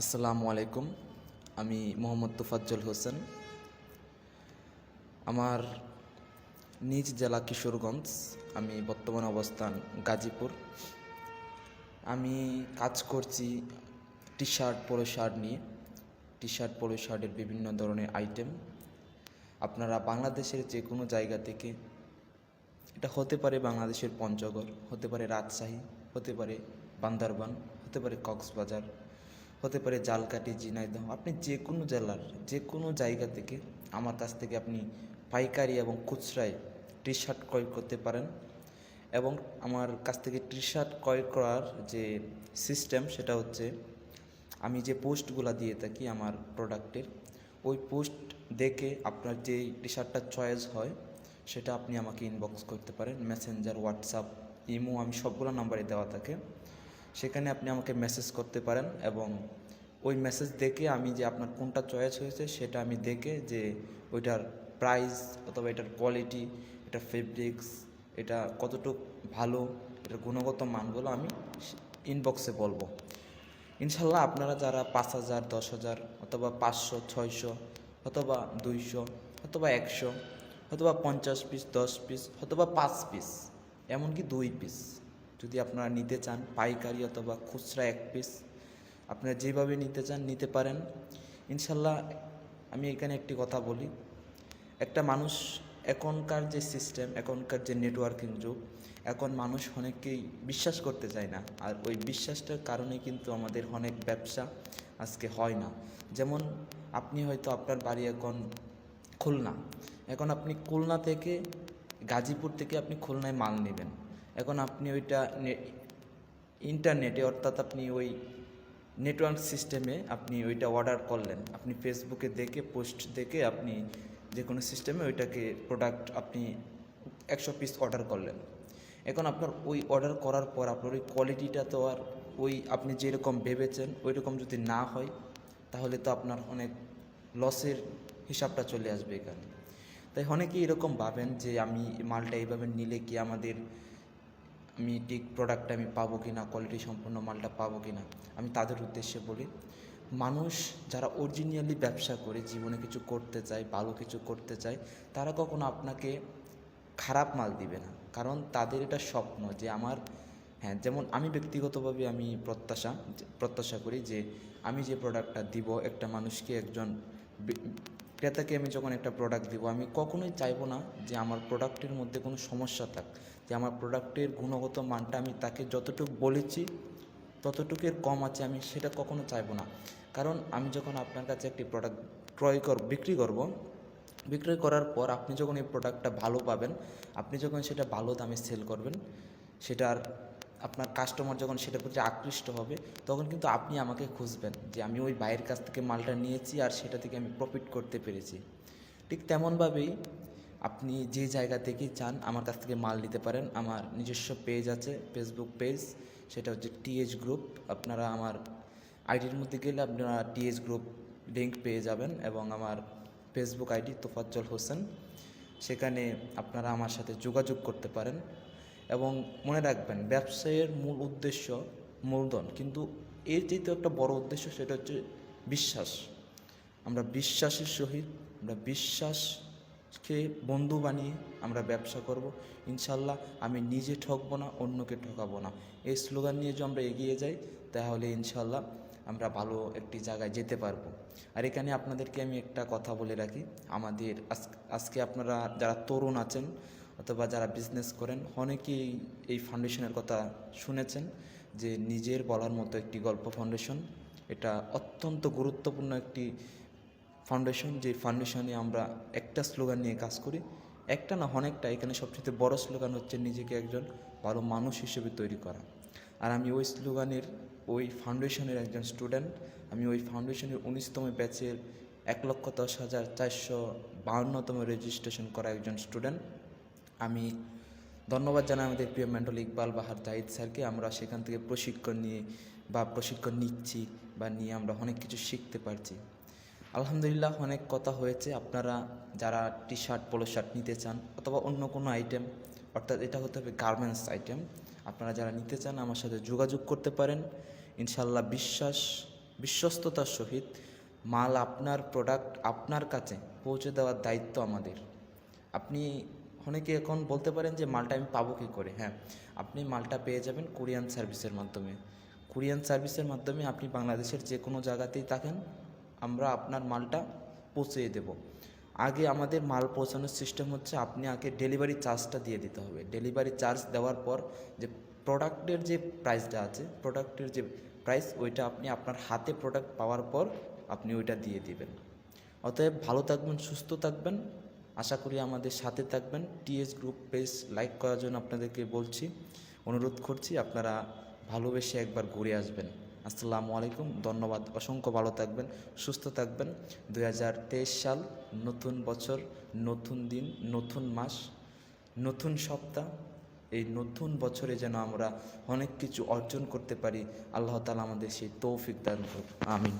আসসালামু আলাইকুম। আমি মোহাম্মদ তোফাজ্জল হোসেন। আমার নিজ জেলা কিশোরগঞ্জ, আমি বর্তমান অবস্থান গাজীপুর। আমি কাজ করছি টি শার্ট পোলো শার্ট নিয়ে। টি শার্ট পোলো শার্টের বিভিন্ন ধরনের আইটেম। আপনারা বাংলাদেশের যে কোনো জায়গা থেকে, এটা হতে পারে বাংলাদেশের পঞ্চগড়, হতে পারে রাজশাহী, হতে পারে বান্দরবান, হতে পারে কক্সবাজার হতে পারে জালকাটি ঝিনাইদহ আপনি যে কোনো জেলার যে কোনো জায়গা থেকে আমার কাছ থেকে আপনি পাইকারি এবং খুচরায় টি শার্ট ক্রয় করতে পারেন এবং আমার কাছ থেকে টি শার্ট ক্রয় করার যে সিস্টেম সেটা হচ্ছে আমি যে পোস্টগুলো দিয়ে থাকি আমার প্রোডাক্টের ওই পোস্ট দেখে আপনার যে টি শার্টটা চয়েস হয়, সেটা আপনি আমাকে ইনবক্স করতে পারেন। মেসেঞ্জার হোয়াটসঅ্যাপ ইমো আমি সবগুলো নাম্বারে দেওয়া থাকে। সেখানে আপনি আমাকে মেসেজ করতে পারেন এবং ওই মেসেজ দেখে আমি যে আপনার কোনটা চয়েস হয়েছে সেটা আমি দেখে যে ওইটার প্রাইস অথবা এটার কোয়ালিটি এটা ফেব্রিক্স এটা কতটুকু ভালো, এটার গুণগত মানগুলো আমি ইনবক্সে বলব। ইনশাল্লাহ আপনারা যারা পাঁচ হাজার, দশ হাজার অথবা পাঁচশো, ছয়শো অথবা দুইশো অথবা একশো অথবা পঞ্চাশ পিস দশ পিস অথবা পাঁচ পিস এমনকি দুই পিস যদি আপনারা নিতে চান, পাইকারি অথবা খুচরা এক পিস আপনারা যেভাবে নিতে চান নিতে পারেন। ইনশাল্লাহ আমি এখানে একটি কথা বলি। একটা মানুষ, এখনকার যে সিস্টেম এখনকার যে নেটওয়ার্কিং যুগ, এখন মানুষ অনেকেই বিশ্বাস করতে চায় না। আর ওই বিশ্বাসটার কারণে কিন্তু আমাদের অনেক ব্যবসা আজকে হয় না। যেমন আপনি হয়তো আপনার বাড়ি এখন খুলনা। এখন আপনি খুলনা থেকে গাজীপুর থেকে আপনি খুলনায় মাল নেবেন। এখন আপনি ওইটা ইন্টারনেটে অর্থাৎ আপনি ওই নেটওয়ার্ক সিস্টেমে আপনি ওইটা অর্ডার করলেন। আপনি ফেসবুকে দেখে পোস্ট দেখে আপনি যে কোনো সিস্টেমে ওইটাকে প্রোডাক্ট আপনি একশো পিস অর্ডার করলেন। এখন আপনার ওই অর্ডার করার পর আপনার ওই কোয়ালিটিটা তো আর ওই আপনি যেরকম ভেবেছেন ওই রকম যদি না হয়, তাহলে তো আপনার অনেক লসের হিসাবটা চলে আসবে এখানে। তাই অনেকেই এরকম ভাবেন যে, আমি মালটা এইভাবে নিলে কি আমাদের আমি ঠিক প্রোডাক্টটা আমি পাবো কি না কোয়ালিটি সম্পূর্ণ মালটা পাবো কি না আমি তাদের উদ্দেশ্যে বলি, মানুষ যারা অরিজিনালি ব্যবসা করে, জীবনে কিছু করতে চায়, ভালো কিছু করতে চায়, তারা কখনো আপনাকে খারাপ মাল দিবে না। কারণ তাদের এটা স্বপ্ন যে আমার হ্যাঁ যেমন আমি ব্যক্তিগতভাবে আমি প্রত্যাশা প্রত্যাশা করি যে আমি যে প্রোডাক্টটা দিব, একটা মানুষকে একজন ক্রেতাকে আমি যখন একটা প্রোডাক্ট দিব, আমি কখনোই চাইব না যে আমার প্রোডাক্টের মধ্যে কোনো সমস্যা থাক। যে আমার প্রোডাক্টের গুণগত মানটা আমি তাকে যতটুকু বলেছি, ততটুকুর কম আছে, আমি সেটা কখনো চাইব না। কারণ আমি যখন আপনার কাছে একটি প্রোডাক্ট ক্রয় কর, বিক্রি করব, বিক্রয় করার পর আপনি যখন এই প্রোডাক্টটা ভালো পাবেন, আপনি যখন সেটা ভালো দামে সেল করবেন, সেটার আপনার কাস্টমার যখন সেটার প্রতি আকৃষ্ট হবে, তখন কিন্তু আপনি আমাকে খুঁজবেন যে আমি ওই ভাইয়ের কাছ থেকে মালটা নিয়েছি আর সেটা থেকে আমি প্রফিট করতে পেরেছি। ঠিক তেমনভাবেই আপনি যে জায়গা থেকেই চান, আমার কাছ থেকে মাল নিতে পারেন। আমার নিজস্ব পেজ আছে ফেসবুক পেজ সেটা হচ্ছে টিএইচ গ্রুপ আপনারা আমার আইডির মধ্যে গেলে আপনারা টিএইচ গ্রুপ লিঙ্ক পেয়ে যাবেন এবং আমার ফেসবুক আইডি তোফাজ্জল হোসেন। সেখানে আপনারা আমার সাথে যোগাযোগ করতে পারেন। এবং মনে রাখবেন, ব্যবসায়ের মূল উদ্দেশ্য মূলধন। কিন্তু এর যেহেতু একটা বড় উদ্দেশ্য সেটা হচ্ছে বিশ্বাস। আমরা বিশ্বাসের সহিত, আমরা বিশ্বাসকে বন্ধু বানিয়ে আমরা ব্যবসা করব। ইনশাল্লাহ আমি নিজে ঠকবো না, অন্যকে ঠকাবো না। এই স্লোগান নিয়ে যদি আমরা এগিয়ে যাই, তাহলে ইনশাল্লাহ আমরা ভালো একটি জায়গায় যেতে পারব। আর এখানে আপনাদেরকে আমি একটা কথা বলে রাখি। আমাদের আজ- আজকে আপনারা যারা তরুণ আছেন অথবা যারা বিজনেস করেন, অনেকেই এই ফাউন্ডেশনের কথা শুনেছেন যে নিজের বলার মতো একটি গল্প ফাউন্ডেশন এটা অত্যন্ত গুরুত্বপূর্ণ একটি ফাউন্ডেশন যে ফাউন্ডেশনে আমরা একটা স্লোগান নিয়ে কাজ করি। একটা না অনেকটা, এখানে সবচেয়ে বড় স্লোগান হচ্ছে নিজেকে একজন ভালো মানুষ হিসেবে তৈরি করা। আর আমি ওই স্লোগানের ওই ফাউন্ডেশনের একজন স্টুডেন্ট আমি ওই ফাউন্ডেশনের উনিশতম ব্যাচের এক লক্ষ দশ হাজার চারশো বাহান্নতম রেজিস্ট্রেশন করা একজন স্টুডেন্ট আমি ধন্যবাদ জানাই আমাদের প্রিয় মেন্টল ইকবাল বাহার জাহিদ স্যারকে। আমরা সেখান থেকে প্রশিক্ষণ নিয়ে বা প্রশিক্ষণ নিচ্ছি বা নিয়ে আমরা অনেক কিছু শিখতে পারছি। আলহামদুলিল্লাহ অনেক কথা হয়েছে। আপনারা যারা টি শার্ট পোলো শার্ট নিতে চান অথবা অন্য কোনো আইটেম অর্থাৎ এটা হতে হবে গার্মেন্টস আইটেম আপনারা যারা নিতে চান আমার সাথে যোগাযোগ করতে পারেন। ইনশাল্লাহ বিশ্বাস, বিশ্বস্ততার সহিত মাল আপনার প্রোডাক্ট আপনার কাছে পৌঁছে দেওয়ার দায়িত্ব আমাদের। আপনি অনেকে এখন বলতে পারেন যে মালটা আমি পাবো কী করে? হ্যাঁ আপনি মালটা পেয়ে যাবেন কোরিয়ান সার্ভিসের মাধ্যমে। কোরিয়ান সার্ভিসের মাধ্যমে আপনি বাংলাদেশের যে কোনো জায়গাতেই থাকেন, আমরা আপনার মালটা পৌঁছিয়ে দেব। আগে আমাদের মাল পৌঁছানোর সিস্টেম হচ্ছে আপনি আগে ডেলিভারি চার্জটা দিয়ে দিতে হবে। ডেলিভারি চার্জ দেওয়ার পর যে প্রোডাক্টের যে প্রাইসটা আছে, প্রোডাক্টের যে প্রাইস, ওইটা আপনি আপনার হাতে প্রোডাক্ট পাওয়ার পর আপনি ওইটা দিয়ে দিবেন। অতএব ভালো থাকবেন, সুস্থ থাকবেন। আশা করি আমাদের সাথে থাকবেন। টিএস গ্রুপ পেজ লাইক করার জন্য আপনাদেরকে বলছি, অনুরোধ করছি আপনারা ভালোবেসে একবার ঘুরে আসবেন। আসসালামু আলাইকুম, ধন্যবাদ, অসংখ্য ভালো থাকবেন, সুস্থ থাকবেন। দু হাজার তেইশ সাল, নতুন বছর, নতুন দিন, নতুন মাস, নতুন সপ্তাহ, এই নতুন বছরে যেন আমরা অনেক কিছু অর্জন করতে পারি, আল্লাহ তালা আমাদের সেই তৌফিক দান করুন আমিন।